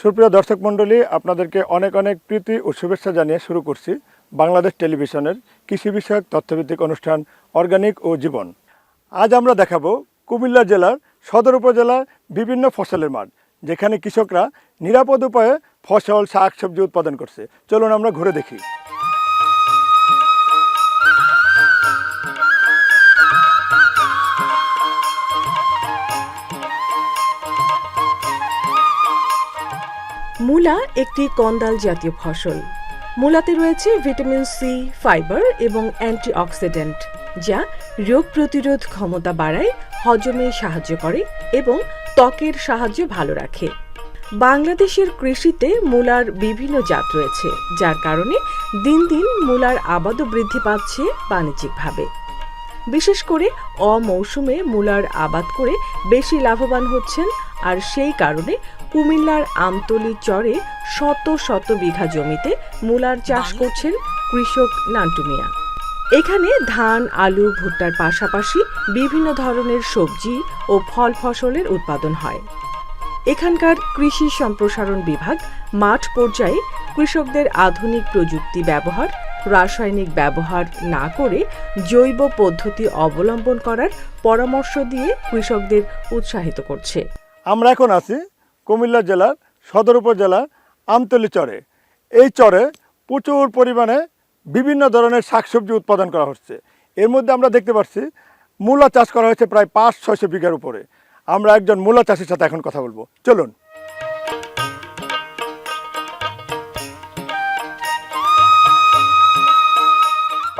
সুপ্রিয় দর্শক মণ্ডলী, আপনাদেরকে অনেক অনেক প্রীতি ও শুভেচ্ছা জানিয়ে শুরু করছি বাংলাদেশ টেলিভিশনের কৃষি বিষয়ক তথ্যভিত্তিক অনুষ্ঠান অর্গানিক ও জীবন। আজ আমরা দেখাবো কুমিল্লা জেলার সদর উপজেলার বিভিন্ন ফসলের মাঠ, যেখানে কৃষকরা নিরাপদ উপায়ে ফসল, শাকসবজি উৎপাদন করছে। চলুন আমরা ঘুরে দেখি। মূলা একটি কন্দাল জাতীয় ফসল। মূলাতে রয়েছে ভিটামিন সি, ফাইবার এবং অ্যান্টিঅক্সিডেন্ট, যা রোগ প্রতিরোধ ক্ষমতা বাড়ায়, হজমে সাহায্য করে এবং ত্বকের সাহায্য ভালো রাখে। বাংলাদেশের কৃষিতে মূলার বিভিন্ন জাত রয়েছে, যার কারণে দিন দিন মূলার আবাদও বৃদ্ধি পাচ্ছে বাণিজ্যিকভাবে। বিশেষ করে অমৌসুমে মূলার আবাদ করে বেশি লাভবান হচ্ছেন, আর সেই কারণে কুমিল্লার আমতলি চরে শত শত বিঘা জমিতে মূলার চাষ করছেন কৃষক নান্টু মিয়া। এখানে ধান আলু ভুট্টার পাশাপাশি বিভিন্ন ধরনের সবজি ও ফল ফসলের উৎপাদন হয়। এখানকার কৃষি সম্প্রসারণ বিভাগ মাঠ পর্যায়ে কৃষকদের আধুনিক প্রযুক্তি ব্যবহার রাসায়নিক ব্যবহার না করে জৈব পদ্ধতি অবলম্বন করার পরামর্শ দিয়ে কৃষকদের উৎসাহিত করছে। আমরা এখন আছি কুমিল্লা জেলার সদর উপজেলার আমতলি চরে। এই চরে প্রচুর পরিমাণে বিভিন্ন ধরনের শাকসবজি উৎপাদন করা হচ্ছে। এর মধ্যে আমরা দেখতে পাচ্ছি, মূলা চাষ করা হয়েছে প্রায় পাঁচ ছয়শো বিঘার উপরে। আমরা একজন মূলা চাষির সাথে এখন কথা বলব। চলুন।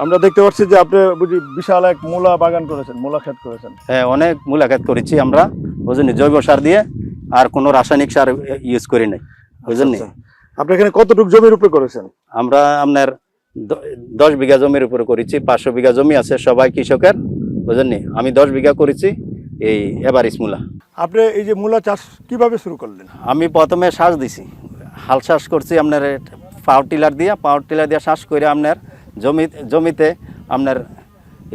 আমরা দেখতে পাচ্ছি যে আপনি বুঝি বিশাল এক মূলা বাগান করেছেন, মূলা ক্ষেত করেছেন। হ্যাঁ অনেক মুলাকাত করেছি আমরা। বুঝলি জৈব সার দিয়ে আর কোনো রাসায়নিক সার ইউজ করি নাই বুঝলি আচ্ছা, আপনি এখানে কতটুকু জমির উপরে করেছেন? আমরা আপনার দশ বিঘা জমির উপরে করেছি পাঁচশো বিঘা জমি আছে সবাই কৃষকের বুঝলি আমি দশ বিঘা করেছি এই এভারিস মূলা। আপনি এই যে মূলা চাষ কীভাবে শুরু করলেন? আমি প্রথমে শ্বাস দিছি হাল চাষ করছি আপনার পাওয়ার টিলার দিয়ে পাওয়ার টিলার দিয়ে শ্বাস করে আপনার জমি জমিতে আপনার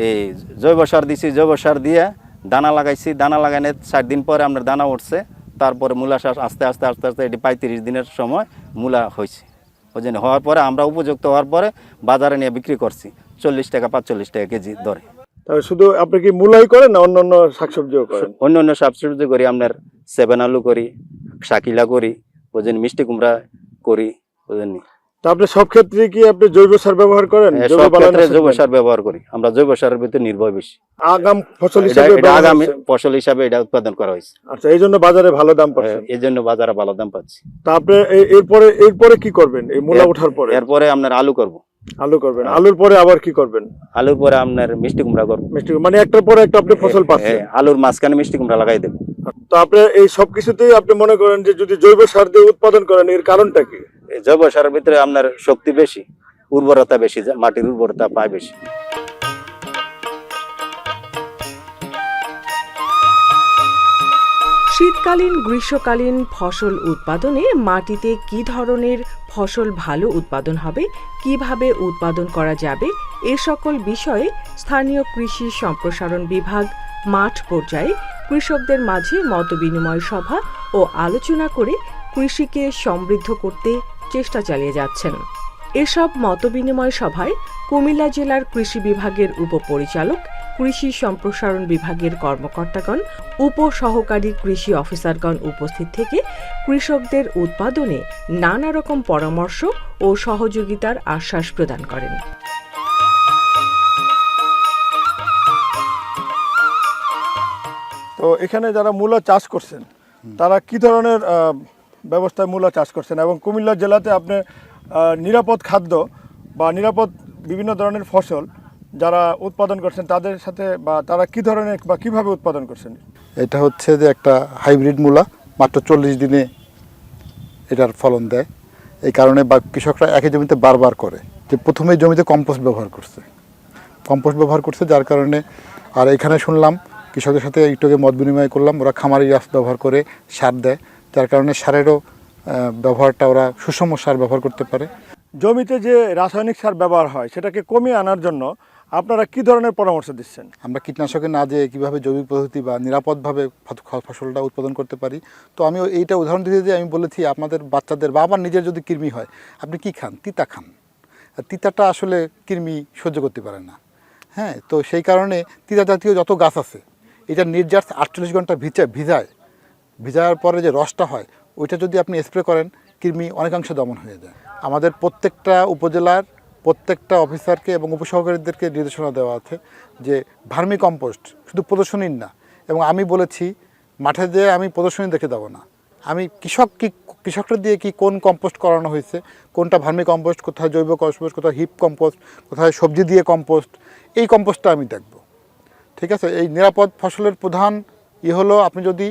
এই জৈব সার দিছি জৈব সার দিয়ে দানা লাগাইছি দানা লাগাইনে চার দিন পরে আপনার দানা উঠছে। তারপরে মূলা শ্বাস আস্তে আস্তে আস্তে আস্তে এটি পঁয়ত্রিশ দিনের সময় মূলা হয়েছে। ওই জন্য হওয়ার পরে আমরা উপযুক্ত হওয়ার পরে বাজারে নিয়ে বিক্রি করছি। চল্লিশ টাকা পাঁচচল্লিশ টাকা কেজি দরে। তবে শুধু আপনি কি মূলাই করেন না অন্য অন্য শাকসবজিও করেন? অন্য অন্য শাকসবজি করি আপনার সেভেন আলু করি শাকিলা করি ওই জন্য মিষ্টি কুমড়া করি বুঝলেন? তা আপনি সব ক্ষেত্রে কি আপনি জৈব সার ব্যবহার করেন? হ্যাঁ, সব ক্ষেত্রে জৈব সার ব্যবহার করি। আমরা জৈব সারের ভিতরে নির্ভর বেশি। আগাম ফসল হিসেবে আগামী। ফসল হিসাবে এটা উৎপাদন করা হয়েছে। আচ্ছা এই জন্য বাজারে ভালো দাম পাচ্ছেন? এই জন্য বাজারে ভালো দাম পাচ্ছি। তা আপনি এরপরে এরপরে কি করবেন? এই মূলা ওঠার পরে? এরপরে আপনার আলু করব। আলু করবেন। আলুর পরে আবার কি করবেন? আলুর পরে আপনার মিষ্টি কুমড়া করব। মিষ্টি মানে একটার পরে একটা আপনি ফসল পাচ্ছেন? হ্যাঁ, আলুর মাঝখানে মিষ্টি কুমড়া লাগাই দেবো। তো আপনি এই সব কিছুতেই আপনি মনে করেন যে যদি জৈব সার দিয়ে উৎপাদন করেন এর কারণটা কি? জৈব সারের ভিতরে আপনার শক্তি বেশি, উর্বরতা বেশি মাটির উর্বরতা পায় বেশি। শীতকালীন, গ্রীষ্মকালীন ফসল উৎপাদনে মাটিতে কি ধরনের ফসল ভালো উৎপাদন হবে, কীভাবে উৎপাদন করা যাবে, এ সকল বিষয়ে স্থানীয় কৃষি সম্প্রসারণ বিভাগ মাঠ পর্যায়ে কৃষকদের মাঝে মতবিনিময় সভা ও আলোচনা করে কৃষিকে সমৃদ্ধ করতে চেষ্টা চালিয়ে যাচ্ছেন। এসব মতবিনিময় সভায় কুমিল্লা জেলার কৃষি বিভাগের উপপরিচালক, কৃষি সম্প্রসারণ বিভাগের কর্মকর্তাগণ, উপসহকারী কৃষি অফিসারগণ উপস্থিত থেকে কৃষকদের উৎপাদনে নানা রকম পরামর্শ ও সহযোগিতার আশ্বাস প্রদান করেন। তো এখানে যারা মূলা চাষ করছেন, তারা কি ধরনের ব্যবস্থায় মূলা চাষ করছেন এবং কুমিল্লা জেলাতে আপনি নিরাপদ খাদ্য বা নিরাপদ বিভিন্ন ধরনের ফসল যারা উৎপাদন করছেন তাদের সাথে বা তারা কি ধরনের বা কীভাবে উৎপাদন করছেন? এটা হচ্ছে যে একটা হাইব্রিড মূলা, মাত্র চল্লিশ দিনে এটার ফলন দেয়। এই কারণে বা কৃষকরা একই জমিতে বারবার করে যে প্রথমে জমিতে কম্পোস্ট ব্যবহার করছে। কম্পোস্ট ব্যবহার করছে যার কারণে, আর এখানে শুনলাম কৃষকের সাথে একটু আগে মত বিনিময় করলাম, ওরা খামারি গাছ ব্যবহার করে সার দেয়। যার কারণে সারেরও ব্যবহারটা ওরা সুষম সার ব্যবহার করতে পারে। জমিতে যে রাসায়নিক সার ব্যবহার হয় সেটাকে কমিয়ে আনার জন্য আপনারা কি ধরনের পরামর্শ দিচ্ছেন? আমরা কীটনাশকে না যেয়ে কীভাবে জৈবিক পদ্ধতি বা নিরাপদভাবে ফসলটা উৎপাদন করতে পারি তো আমি এইটা উদাহরণ দিতে দিয়ে আমি বলেছি আপনাদের বাচ্চাদের বা আমার নিজের যদি কৃমি হয় আপনি কি খান? তিতা খান। আর তিতাটা আসলে কৃমি সহ্য করতে পারে না। হ্যাঁ তো সেই কারণে তিতা জাতীয় যত গাছ আছে এটা নির্যাস আটচল্লিশ ঘণ্টা ভিজা ভিজায়। ভিজার পরে যে রসটা হয়, ওইটা যদি আপনি স্প্রে করেন, কৃমি অনেকাংশে দমন হয়ে যায়। আমাদের প্রত্যেকটা উপজেলার প্রত্যেকটা অফিসারকে এবং উপসহকারীদেরকে নির্দেশনা দেওয়া আছে যে ভার্মি কম্পোস্ট শুধু প্রদর্শনীর না, এবং আমি বলেছি, মাঠে যেয়ে আমি প্রদর্শনী দেখে দেবো না। আমি কৃষক কি, কৃষকরা দিয়ে কি কোন কম্পোস্ট করানো হয়েছে, কোনটা ভার্মি কম্পোস্ট, কোথায় জৈব কম্পোস্ট, কোথায় হিপ কম্পোস্ট, কোথায় সবজি দিয়ে কম্পোস্ট, এই কম্পোস্টটা আমি দেখব। ঠিক আছে? এই নিরাপদ ফসলের প্রধান ই হলো, আপনি যদি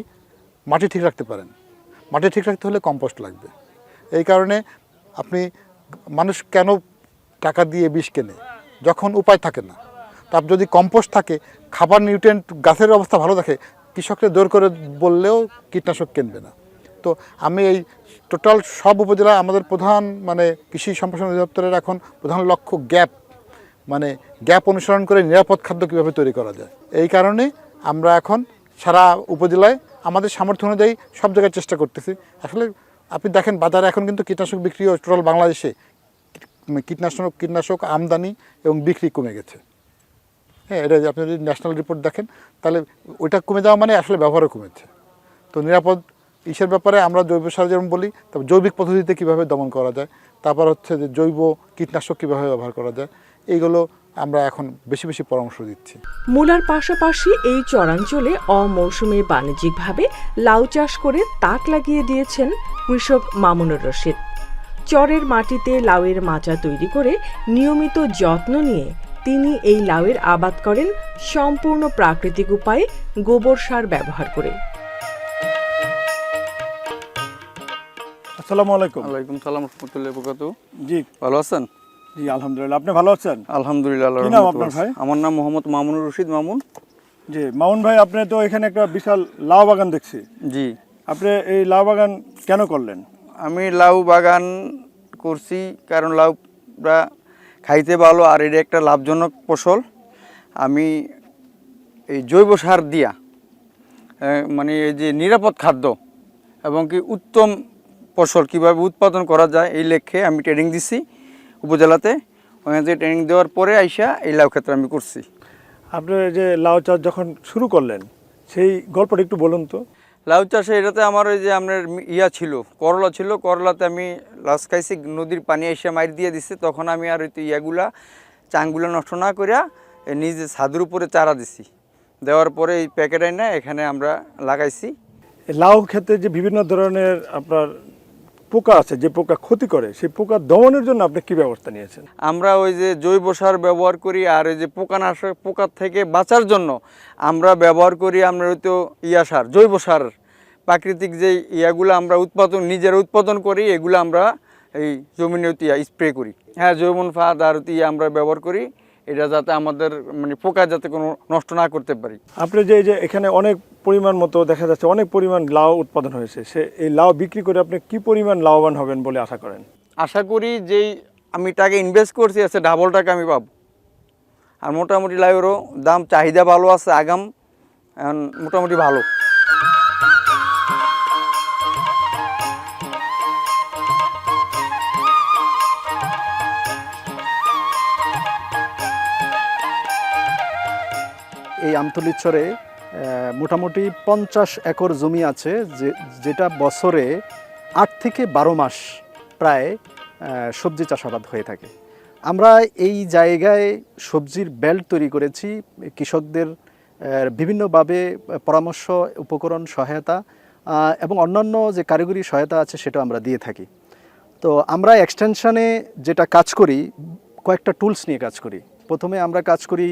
মাটি ঠিক রাখতে পারেন। মাটি ঠিক রাখতে হলে কম্পোস্ট লাগবে। এই কারণে আপনি মানুষ কেন টাকা দিয়ে বিষ কেনে? যখন উপায় থাকে না। তার যদি কম্পোস্ট থাকে, খাবার নিউট্রিয়েন্ট গাছের অবস্থা ভালো থাকে, কৃষককে দৌড় করে বললেও কীটনাশক কিনবে না। তো আমি এই টোটাল সব উপজেলা আমাদের প্রধান মানে কৃষি সম্প্রসারণ অধিদপ্তরের এখন প্রধান লক্ষ্য গ্যাপ। মানে গ্যাপ অনুসরণ করে নিরাপদ খাদ্য কীভাবে তৈরি করা যায়। এই কারণে আমরা এখন সারা উপজেলায় আমাদের সামর্থ্য অনুযায়ী সব জায়গায় চেষ্টা করতেছি। আসলে আপনি দেখেন, বাজারে এখন কিন্তু কীটনাশক বিক্রি টোটাল বাংলাদেশে কীটনাশক কীটনাশক আমদানি এবং বিক্রি কমে গেছে। হ্যাঁ এটা আপনি যদি ন্যাশনাল রিপোর্ট দেখেন, তাহলে ওইটা কমে যাওয়া মানে আসলে ব্যবহারও কমেছে। তো নিরাপদ ইসের ব্যাপারে আমরা জৈব সার যেমন বলি তারপর জৈবিক পদ্ধতিতে কীভাবে দমন করা যায়, তারপর হচ্ছে যে জৈব কীটনাশক কীভাবে ব্যবহার করা যায়, এইগুলো আমরা এখন বেশি বেশি পরামর্শ দিচ্ছি। মূলার পাশাপাশি এই চরাঞ্চলে অমৌসুমে বাণিজ্যিকভাবে লাউ চাষ করে তাক লাগিয়ে দিয়েছেন কৃষক মামুনুর রশিদ। চরের মাটিতে লাউয়ের মাচা তৈরি করে নিয়মিত যত্ন নিয়ে তিনি এই লাউয়ের আবাদ করেন সম্পূর্ণ প্রাকৃতিক উপায়ে গোবর সার ব্যবহার করে। আসসালামু আলাইকুম। ওয়ালাইকুম সালাম রহমতুল্লাহ বরকাতু জি। ভালো আছেন? জি আলহামদুলিল্লাহ। আপনি ভালো আছেন? আলহামদুলিল্লাহ নাম আপনার ভাই? আমার নাম মোহাম্মদ মামুনুর রশিদ মামুন। জি মামুন ভাই আপনি তো এখানে একটা বিশাল লাউ বাগান দেখছি। জি। আপনি এই লাউ বাগান কেন করলেন? আমি লাউ বাগান করছি কারণ লাউটা খাইতে ভালো আর এটা একটা লাভজনক ফসল। আমি এই জৈব সার দিয়া মানে এই যে নিরাপদ খাদ্য এবং কি উত্তম ফসল কীভাবে উৎপাদন করা যায় এই লক্ষ্যে আমি ট্রেনিং দিছি। উপজেলাতে। ওখানে যে ট্রেনিং দেওয়ার পরে আইসা এই লাউ ক্ষেত্রে আমি করছি। আপনি এই যে লাউ চাষ যখন শুরু করলেন সেই গল্পটা একটু বলুন তো। লাউ চাষে এটাতে আমার ওই যে আপনার ইয়া ছিল করলা ছিল। করলাতে আমি লাশ খাইছি নদীর পানি এসে মার দিয়ে দিছে। তখন আমি আর ওই তো ইয়াগুলা চাংগুলো নষ্ট না করিয়া নিজে ছাদের উপরে চারা দিছি। দেওয়ার পরে এই প্যাকেট না এখানে আমরা লাগাইছি। লাউ ক্ষেত্রে যে বিভিন্ন ধরনের আপনার পোকা আছে যে পোকা ক্ষতি করে সেই পোকা দমনের জন্য আপনি কি ব্যবস্থা নিয়েছেন? আমরা ওই যে জৈব সার ব্যবহার করি আর ওই যে পোকানাশক পোকার থেকে বাঁচার জন্য আমরা ব্যবহার করি আমরা হয়তো ইয়া সার জৈব সার। প্রাকৃতিক যে ইয়াগুলো আমরা উৎপাদন নিজেরা উৎপাদন করি এগুলো আমরা এই জমিনে ইয়া স্প্রে করি। হ্যাঁ জৈবন ফাদ আর ইয়া আমরা ব্যবহার করি এটা যাতে আমাদের মানে পোকা যাতে কোনো নষ্ট না করতে পারি। আপনি যে এই যে এখানে অনেক পরিমাণ মতো দেখা যাচ্ছে অনেক পরিমাণ লাউ উৎপাদন হয়েছে। সে এই লাউ বিক্রি করে আপনি কি পরিমাণ লাভবান হবেন বলে আশা করেন? আশা করি যেই আমি টাকা ইনভেস্ট করছি, আছে ডাবল টাকা আমি পাবো। আর মোটামুটি লাইয়েরও দাম, চাহিদা ভালো আছে, আগাম মোটামুটি ভালো। এই আমতলির মোটামুটি পঞ্চাশ একর জমি আছে যে, যেটা বছরে আট থেকে বারো মাস প্রায় সবজি চাষাবাদ হয়ে থাকে। আমরা এই জায়গায় সবজির বেল্ট তৈরি করেছি, কৃষকদের বিভিন্নভাবে পরামর্শ, উপকরণ, সহায়তা এবং অন্যান্য যে কারিগরি সহায়তা আছে সেটা আমরা দিয়ে থাকি। তো আমরা এক্সটেনশানে যেটা কাজ করি, কয়েকটা টুলস নিয়ে কাজ করি। প্রথমে আমরা কাজ করি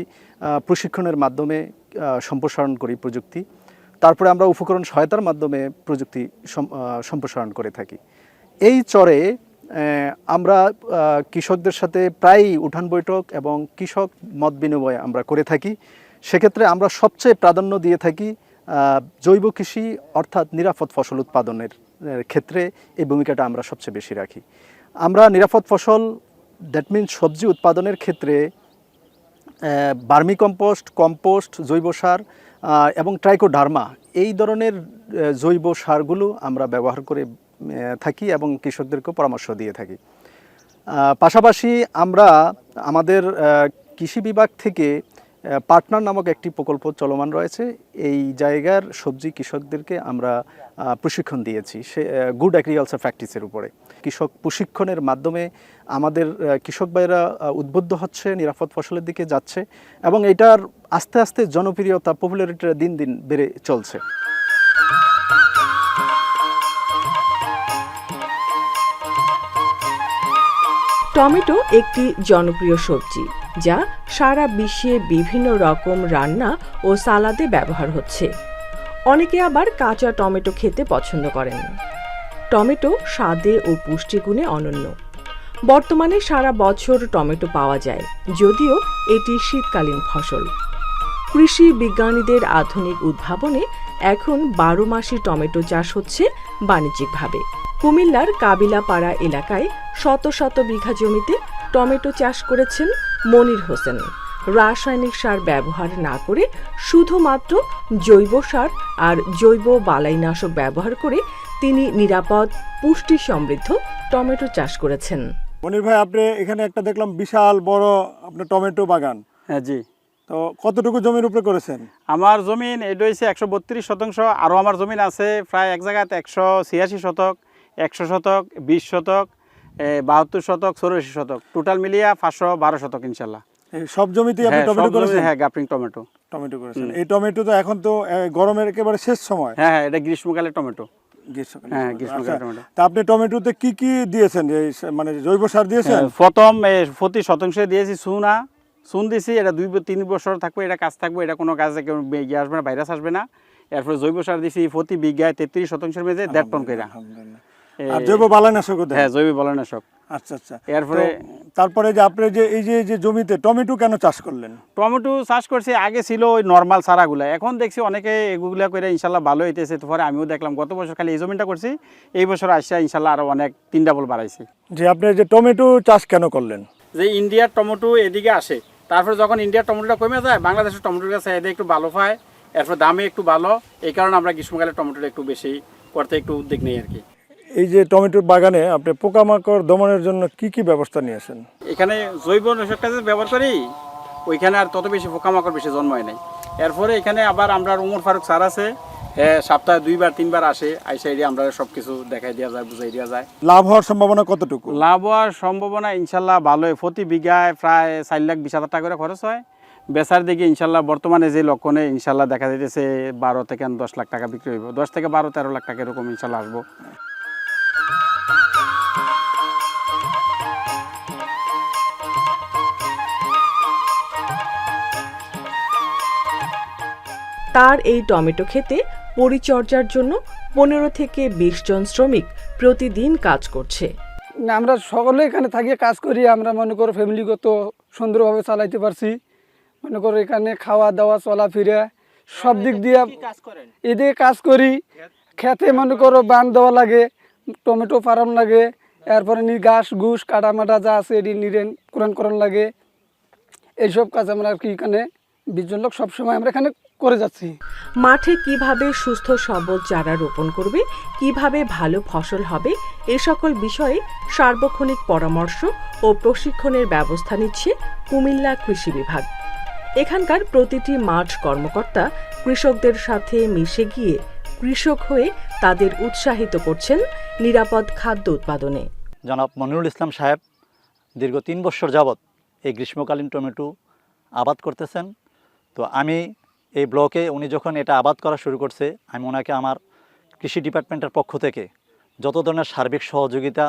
প্রশিক্ষণের মাধ্যমে সম্প্রসারণ করি প্রযুক্তি। তারপরে আমরা উপকরণ সহায়তার মাধ্যমে প্রযুক্তি সম্প্রসারণ করে থাকি। এই চরে আমরা কৃষকদের সাথে প্রায়ই উঠান বৈঠক এবং কৃষক মত বিনিময় আমরা করে থাকি। সেক্ষেত্রে আমরা সবচেয়ে প্রাধান্য দিয়ে থাকি জৈব কৃষি অর্থাৎ নিরাপদ ফসল উৎপাদনের ক্ষেত্রে এই ভূমিকাটা আমরা সবচেয়ে বেশি রাখি। আমরা নিরাপদ ফসল দ্যাট মিন সবজি উৎপাদনের ক্ষেত্রে বার্মি কম্পোস্ট কম্পোস্ট, জৈব সার এবং ট্রাইকোডার্মা, এই ধরনের জৈব সারগুলো আমরা ব্যবহার করে থাকি এবং কৃষকদেরকেও পরামর্শ দিয়ে থাকি। পাশাপাশি আমরা আমাদের কৃষি বিভাগ থেকে পার্টনার নামক একটি প্রকল্প চলমান রয়েছে। এই জায়গার সবজি কৃষকদেরকে আমরা প্রশিক্ষণ দিয়েছি। সে গুড অ্যাগ্রিকালচার প্র্যাকটিসের উপরে। কৃষক প্রশিক্ষণের মাধ্যমে আমাদের কৃষক ভাইরা উদ্বুদ্ধ হচ্ছে, নিরাপদ ফসলের দিকে যাচ্ছে এবং এটার আস্তে আস্তে জনপ্রিয়তা পপুলারিটিটা দিন দিন বেড়ে চলছে। টমেটো একটি জনপ্রিয় সবজি, যা সারা বিশ্বে বিভিন্ন রকম রান্না ও সালাদে ব্যবহার হচ্ছে। অনেকে আবার কাঁচা টমেটো খেতে পছন্দ করেন। টমেটো স্বাদে ও পুষ্টিগুণে অনন্য। বর্তমানে সারা বছর টমেটো পাওয়া যায়, যদিও এটি শীতকালীন ফসল। কৃষি বিজ্ঞানীদের আধুনিক উদ্ভাবনে এখন বারো মাসি টমেটো চাষ হচ্ছে বাণিজ্যিকভাবে। কুমিল্লার কাবিলাপাড়া এলাকায় শত শত বিঘা জমিতে টমেটো চাষ করেছেন মনির হোসেন। রাসায়নিক সার ব্যবহার না করে শুধুমাত্র জৈব সার আর জৈব বালাইনাশক ব্যবহার করে তিনি নিরাপদ, পুষ্টি সমৃদ্ধ টমেটো চাষ করেছেন। মনির ভাই আপনি এখানে একটা দেখলাম বিশাল বড় আপনার টমেটো বাগান। হ্যাঁ জি। তো কতটুকু জমির উপরে করেছেন? আমার জমিন এটা হচ্ছে একশো বত্রিশ শতাংশ আরও আমার জমিন আছে প্রায় এক জায়গাতে একশো ছিয়াশি শতক একশো শতক বিশ শতক বাহাত্তর শতক চৌরাশি শতক। টোটাল মিলিয়ে পাঁচশো বারো শতক ইনশাল্লাহ। সব জমিতেই আপনি হ্যাঁ টমেটো করেছেন? হ্যাঁ গাপ্রিং টমেটো। টমেটো করেছেন। এই টমেটো তো এখন তো গরমের একেবারে শেষ সময়। হ্যাঁ হ্যাঁ এটা গ্রীষ্মকালে টমেটো। হ্যাঁ, গ্রীষ্মকালীন আচ্ছা, টমেটো। তা আপনি টমেটোতে কি কি দিয়েছেন? মানে জৈব সার দিয়েছেন? হ্যাঁ, প্রথম প্রতি শতাংশে দিয়েছি সুনা। সুন দিছি এটা দুই তিন বছর থাকবে এটা কাজ থাকবে এটা কোনো কাজে কেউ ইয়ে আসবে না ভাইরাস আসবে না। এরপরে জৈব সার দিছি প্রতি বিঘায় তেত্রিশ শতাংশের মেঝে দেড় টন করে। জৈব বালাইনাশকও হ্যাঁ জৈব বলনাশক আচ্ছা আচ্ছা। এরপরে- তারপরে যে আপনি যে এই যে যে জমিতে টমেটো কেন চাষ করলেন? টমেটো চাষ করছি আগে ছিল ওই নর্মাল চারাগুলা। এখন দেখছি অনেকে এগুলা করে ইনশাল্লাহ ভালো হইতেছে। তো পরে আমিও দেখলাম গত বছর খালি এই জমিটা করছি এই বছর আসছে ইনশাল্লাহ আরও অনেক তিন ডাবল বাড়াইছি। যে আপনি যে টমেটো চাষ কেন করলেন? যে ইন্ডিয়ার টমেটো এদিকে আসে তারপরে যখন ইন্ডিয়ার টমেটোটা কমে যায় বাংলাদেশের টমেটোর কাছে এদের একটু ভালো পায় এরপর দামে একটু ভালো এই কারণে আমরা গ্রীষ্মকালে টমেটোটা একটু বেশি করতে একটু উদ্যোগ নেই আর কি। এই যে টমেটোর বাগানে আপনি পোকামাকড় দমনের জন্য কি কি ব্যবস্থা নিয়েছেন এখানে জৈব নাশকটা যে ব্যবহার করি ওইখানে আর তত বেশি পোকামাকড় বেশি জন্মায় নাই। এরপরে এখানে আবার আমরা উমর ফারুক স্যার আছে হ্যাঁ সপ্তাহে দুইবার তিনবার আসে আইসা এরিয়া আমরা সব কিছু দেখাই দেওয়া যায় বুঝাই দেওয়া যায়। লাভ হওয়ার সম্ভাবনা কতটুকু? লাভ হওয়ার সম্ভাবনা ইনশাল্লাহ ভালোই প্রতি বিঘায় প্রায় চার লাখ বিশ হাজার টাকা করে খরচ হয়। বেচার দিকে ইনশাল্লাহ বর্তমানে যে লক্ষণে ইনশাল্লাহ দেখা যাইতেছে বারো থেকে দশ লাখ টাকা বিক্রি হইব। দশ থেকে বারো তেরো লাখ টাকা এরকম ইনশাল্লাহ আসব। তার এই টমেটো খেতে পরিচর্যার জন্য পনেরো থেকে বিশ জন শ্রমিক প্রতিদিন কাজ করছে। না আমরা সকলে এখানে থাকিয়ে কাজ করি আমরা মনে করো ফ্যামিলিগত সুন্দরভাবে চালাইতে পারছি। মনে করো এখানে খাওয়া দাওয়া চলাফেরা সব দিক দিয়ে এদিকে কাজ করি। খেতে মনে করো বান দেওয়া লাগে টমেটো ফার্ম লাগে এরপরে নি ঘাস ঘুষ কাটা মাটা যা আছে এটি নিরেন কোরআন কোরআন লাগে। এইসব কাজ আমরা আর কি এখানে বিশজন লোক সবসময় আমরা এখানে করে যাচ্ছি। মাঠে কীভাবে সুস্থ সবল চারা রোপণ করবে কীভাবে ভালো ফসল হবে এ সকল বিষয়ে সার্বক্ষণিক পরামর্শ ও প্রশিক্ষণের ব্যবস্থা নিচ্ছে কুমিল্লা কৃষি বিভাগ। এখানকার প্রতিটি মাঠ কর্মকর্তা কৃষকদের সাথে মিশে গিয়ে কৃষক হয়ে তাদের উৎসাহিত করছেন নিরাপদ খাদ্য উৎপাদনে। জনাব মনিরুল ইসলাম সাহেব দীর্ঘ তিন বছর যাবৎ এই গ্রীষ্মকালীন টমেটো আবাদ করতেছেন। তো আমি এই ব্লকে উনি যখন এটা আবাদ করা শুরু করছে, আমি ওনাকে আমার কৃষি ডিপার্টমেন্টের পক্ষ থেকে যত ধরনের সার্বিক সহযোগিতা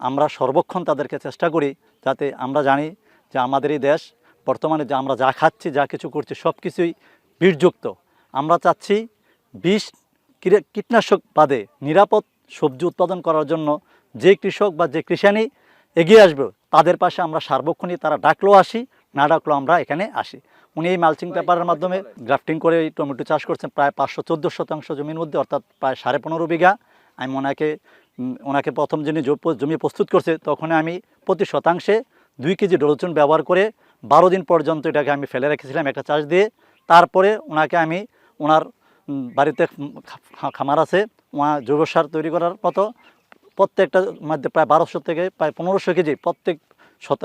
আমরা সর্বক্ষণ তাদেরকে চেষ্টা করি, যাতে আমরা জানি যে আমাদের এই দেশ বর্তমানে যে আমরা যা খাচ্ছি, যা কিছু করছি, সব কিছুই বীরযুক্ত আমরা চাচ্ছি বিষ কীটনাশক বাদে নিরাপদ সবজি উৎপাদন করার জন্য যে কৃষক বা যে কৃষানি এগিয়ে আসবে, তাদের পাশে আমরা সার্বক্ষণিক তারা ডাকলেও আসি, না ডাকলেও আমরা এখানে আসি। উনি এই মালচিং পেপারের মাধ্যমে গ্রাফটিং করে টমেটো চাষ করছেন, প্রায় পাঁচশো চোদ্দ শতাংশ জমির মধ্যে, অর্থাৎ প্রায় সাড়ে পনেরো বিঘা। আমি ওনাকে ওনাকে প্রথম যিনি জমি প্রস্তুত করছে তখন আমি প্রতি শতাংশে দুই কেজি ডলোচন ব্যবহার করে বারো দিন পর্যন্ত এটাকে আমি ফেলে রেখেছিলাম একটা চাষ দিয়ে। তারপরে ওনাকে আমি ওনার বাড়িতে খামার আছে ওনা জৈব সার তৈরি করার মতো প্রত্যেকটা মধ্যে প্রায় বারোশো থেকে প্রায় পনেরোশো কেজি প্রত্যেক শত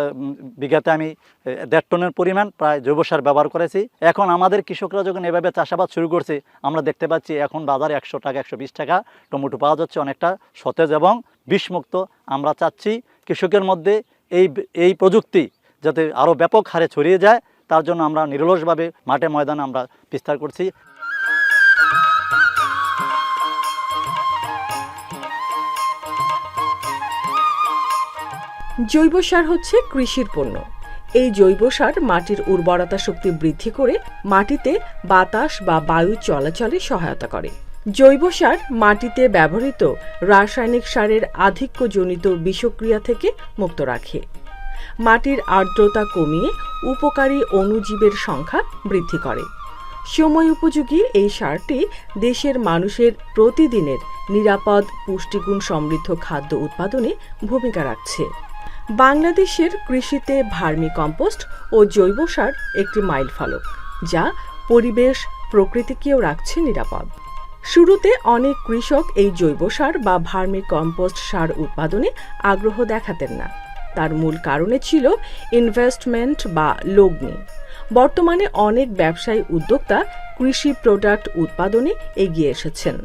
বিঘাতে আমি দেড় টনের পরিমাণ প্রায় জৈব সার ব্যবহার করেছি। এখন আমাদের কৃষকরা যখন এভাবে চাষাবাদ শুরু করছে, আমরা দেখতে পাচ্ছি এখন বাজারে একশো টাকা, একশো বিশ টাকা। টমেটো পাওয়া যাচ্ছে অনেকটা সতেজ এবং বিষমুক্ত। আমরা চাচ্ছি কৃষকের মধ্যে এই এই প্রযুক্তি যাতে আরও ব্যাপক হারে ছড়িয়ে যায়, তার জন্য আমরা নিরলসভাবে মাঠে ময়দানে আমরা বিস্তার করছি। জৈব সার হচ্ছে কৃষির পণ্য। এই জৈব সার মাটির উর্বরতা শক্তি বৃদ্ধি করে মাটিতে বাতাস বা বায়ু চলাচলে সহায়তা করে। জৈব সার মাটিতে ব্যবহৃত রাসায়নিক সারের আধিক্যজনিত বিষক্রিয়া থেকে মুক্ত রাখে। মাটির আর্দ্রতা কমিয়ে উপকারী অণুজীবের সংখ্যা বৃদ্ধি করে। সময় উপযোগী এই সারটি দেশের মানুষের প্রতিদিনের নিরাপদ, পুষ্টিগুণ সমৃদ্ধ খাদ্য উৎপাদনে ভূমিকা রাখছে। বাংলাদেশের কৃষিতে ভার্মি কম্পোস্ট ও জৈব সার একটি মাইলফলক যা পরিবেশ, প্রকৃতিকেও রাখছে নিরাপদ। শুরুতে অনেক কৃষক এই জৈব সার বা ভার্মি কম্পোস্ট সার উৎপাদনে আগ্রহ দেখাতেন না। তার মূল কারণে ছিল ইনভেস্টমেন্ট বা লগ্নি। বর্তমানে অনেক ব্যবসায়ী উদ্যোক্তা কৃষি প্রোডাক্ট উৎপাদনে এগিয়ে এসেছেন।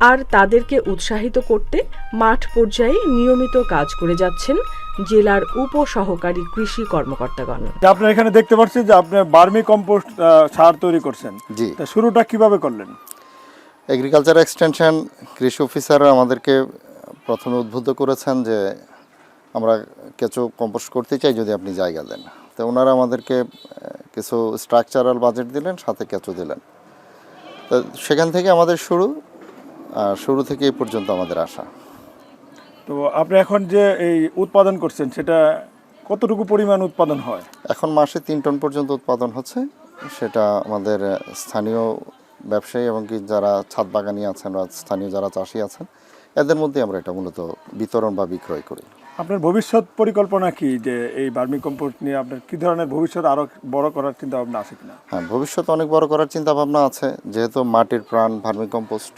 আর তাদেরকে উৎসাহিত করতে মাঠ পর্যায়ে নিয়মিত কাজ করে যাচ্ছেন জেলার উপসহকারী কৃষি কর্মকর্তাগণ। আপনার এখানে দেখতে পাচ্ছি যে আপনি বার্মি কম্পোস্ট সার তৈরি করছেন। জি। তা শুরুটা কীভাবে করলেন? এগ্রিকালচার এক্সটেনশন কৃষি অফিসার আমাদেরকে প্রথমে উদ্বুদ্ধ করেছেন যে আমরা কেঁচো কম্পোস্ট করতে চাই যদি আপনি জায়গা দেন। তো ওনারা আমাদেরকে কিছু স্ট্রাকচারাল বাজেট দিলেন সাথে কেঁচো দিলেন। তো সেখান থেকে আমাদের শুরু আর শুরু থেকে এই পর্যন্ত আমাদের আসা তো আপনি এখন যে এই উৎপাদন করছেন সেটা কতটুকু পরিমাণ উৎপাদন হয়? এখন মাসে তিন টন পর্যন্ত উৎপাদন হচ্ছে। সেটা আমাদের স্থানীয় ব্যবসায়ী এবং কি যারা ছাদ বাগানি আছেন বা স্থানীয় যারা চাষি আছেন এদের মধ্যে আমরা এটা মূলত বিতরণ বা বিক্রয় করি। আপনার ভবিষ্যৎ পরিকল্পনা কি যে এই বার্মি কম্পোস্ট নিয়ে আপনার কি ধরনের ভবিষ্যৎ আরও বড় করার চিন্তা ভাবনা আছে কিনা? হ্যাঁ ভবিষ্যৎ অনেক বড় করার চিন্তা ভাবনা আছে। যেহেতু মাটির প্রাণ ভার্মি কম্পোস্ট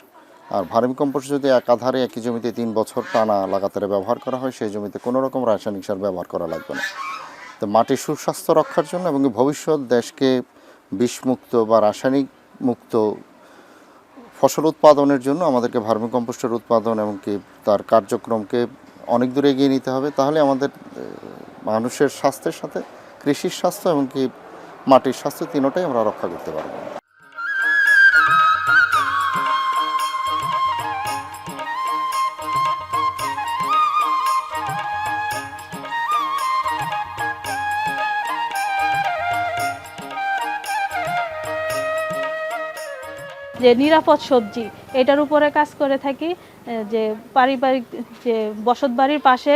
আর ভার্মি কম্পোস্ট যদি একাধারে একই জমিতে তিন বছর টানা লাগাতারে ব্যবহার করা হয়, সেই জমিতে কোনো রকম রাসায়নিক সার ব্যবহার করা লাগবে না। তো মাটির সুস্বাস্থ্য রক্ষার জন্য এবং ভবিষ্যৎ দেশকে বিষমুক্ত বা রাসায়নিক মুক্ত ফসল উৎপাদনের জন্য আমাদেরকে ভার্মি কম্পোস্টের উৎপাদন এবং কি তার কার্যক্রমকে অনেক দূরে এগিয়ে নিতে হবে, তাহলে আমাদের মানুষের স্বাস্থ্যের সাথে, কৃষির স্বাস্থ্য এবং কি মাটির স্বাস্থ্য তিনোটাই আমরা রক্ষা করতে পারব। যে নিরাপদ সবজি, এটার উপরে কাজ করে থাকি যে পারিবারিক, যে বসত বাড়ির পাশে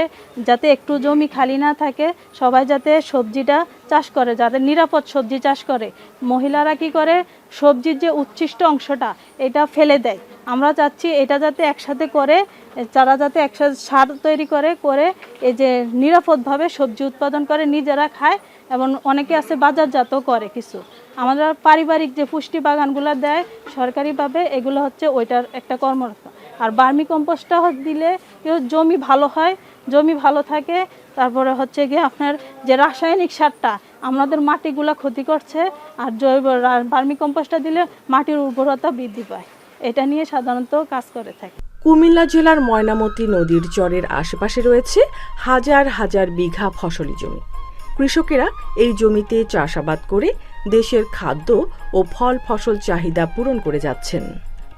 যাতে একটু জমি খালি না থাকে, সবাই যাতে সবজিটা চাষ করে যাতে নিরাপদ সবজি চাষ করে। মহিলারা কি করে? সবজির যে উচ্ছিষ্ট অংশটা, এটা ফেলে দেয়। আমরা চাচ্ছি এটা যাতে একসাথে করে তারা যাতে একসাথে সার তৈরি করে করে এই যে নিরাপদভাবে সবজি উৎপাদন করে, নিজেরা খায়, এবং অনেকে আছে বাজারজাত করে কিছু। আমাদের পারিবারিক যে পুষ্টি বাগানগুলো দেয়, সরকারিভাবে এগুলো হচ্ছে ওইটার একটা কর্মরত। আর বার্মি কম্পোস্টটা দিলে জমি ভালো হয়, জমি ভালো থাকে, তারপরে হচ্ছে গিয়ে আপনার যে রাসায়নিক সারটা, আমাদের মাটিগুলো ক্ষতি করছে, আর জৈব বার্মি কম্পোস্টটা দিলে মাটির উর্বরতা বৃদ্ধি পায়। এটা নিয়ে সাধারণত কাজ করে থাকে। কুমিল্লা জেলার ময়নামতি নদীর চরের আশেপাশে রয়েছে হাজার হাজার বিঘা ফসলি জমি। কৃষকেরা এই জমিতে চাষাবাদ করে দেশের খাদ্য ও ফল ফসল চাহিদা পূরণ করে যাচ্ছেন।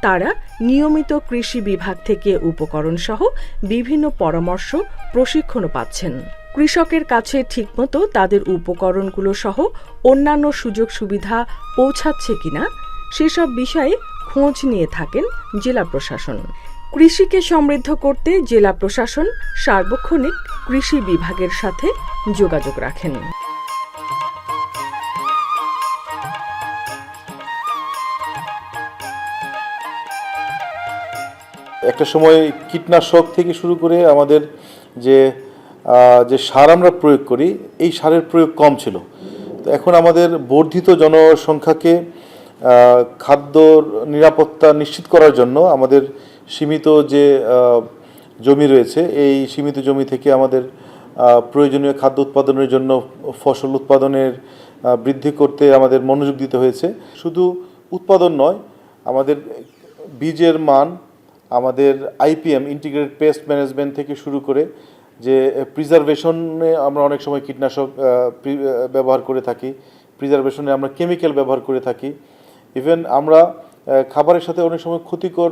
তারা নিয়মিত কৃষি বিভাগ থেকে উপকরণ সহ বিভিন্ন পরামর্শ, প্রশিক্ষণও পাচ্ছেন। কৃষকের কাছে ঠিকমতো তাদের উপকরণগুলো সহ অন্যান্য সুযোগ সুবিধা পৌঁছাচ্ছে কিনা, সেসব বিষয়ে খোঁজ নিয়ে থাকেন জেলা প্রশাসন। কৃষিকে সমৃদ্ধ করতে জেলা প্রশাসন সার্বক্ষণিক কৃষি বিভাগের সাথে যোগাযোগ রাখেন। একটা সময় কীটনাশক থেকে শুরু করে আমাদের যে যে সার আমরা প্রয়োগ করি, এই সারের প্রয়োগ কম ছিল। তো এখন আমাদের বর্ধিত জনসংখ্যাকে খাদ্য নিরাপত্তা নিশ্চিত করার জন্য আমাদের সীমিত যে জমি রয়েছে, এই সীমিত জমি থেকে আমাদের প্রয়োজনীয় খাদ্য উৎপাদনের জন্য ফসল উৎপাদনের বৃদ্ধি করতে আমাদের মনোযোগ দিতে হয়েছে। শুধু উৎপাদন নয়, আমাদের বীজের মান আমাদের আইপিএম ইন্টিগ্রেটেড পেস্ট ম্যানেজমেন্ট থেকে শুরু করে যে প্রিজারভেশনে আমরা অনেক সময় কীটনাশক ব্যবহার করে থাকি প্রিজারভেশনে আমরা কেমিক্যাল ব্যবহার করে থাকি। ইভেন আমরা খাবারের সাথে অনেক সময় ক্ষতিকর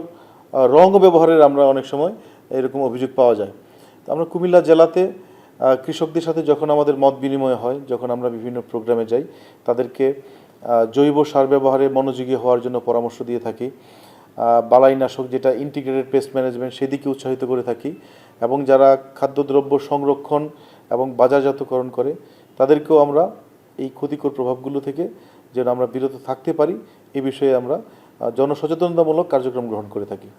রং ব্যবহারের আমরা অনেক সময় এরকম অভিযোগ পাওয়া যায়। তো আমরা কুমিল্লা জেলাতে কৃষকদের সাথে যখন আমাদের মত বিনিময় হয়, যখন আমরা বিভিন্ন প্রোগ্রামে যাই, তাদেরকে জৈব সার ব্যবহারে মনোযোগী হওয়ার জন্য পরামর্শ দিয়ে থাকি। বালাইনাশক যেটা ইন্টিগ্রেটেড পেস্ট ম্যানেজমেন্ট সেদিকে উৎসাহিত করে থাকি এবং যারা খাদ্যদ্রব্য সংরক্ষণ এবং বাজারজাতকরণ করে, তাদেরকেও আমরা এই ক্ষতিকর প্রভাবগুলো থেকে যেন আমরা বিরত থাকতে পারি, এ বিষয়ে আমরা জনসচেতনতামূলক কার্যক্রম গ্রহণ করে থাকি।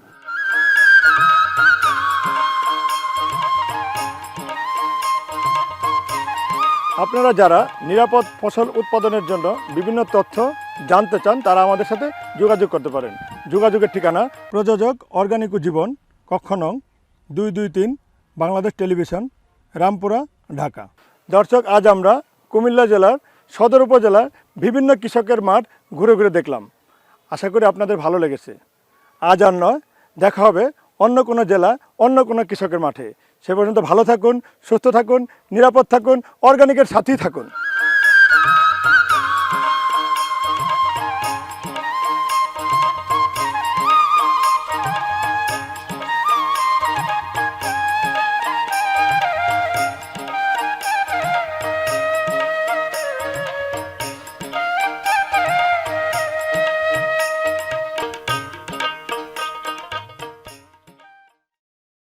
আপনারা যারা নিরাপদ ফসল উৎপাদনের জন্য বিভিন্ন তথ্য জানতে চান, তারা আমাদের সাথে যোগাযোগ করতে পারেন। যোগাযোগের ঠিকানা, প্রযোজক অর্গানিক জীবন, কক্ষ নং দুই দুই তিন, বাংলাদেশ টেলিভিশন, রামপুরা, ঢাকা। দর্শক, আজ আমরা কুমিল্লা জেলার সদর উপজেলার বিভিন্ন কৃষকের মাঠ ঘুরে ঘুরে দেখলাম। আশা করি আপনাদের ভালো লেগেছে। আজ আর নয়, দেখা হবে অন্য কোনো জেলা, অন্য কোনো কৃষকের মাঠে। সে পর্যন্ত ভালো থাকুন, সুস্থ থাকুন, নিরাপদ থাকুন, অর্গানিকের সাথেই থাকুন।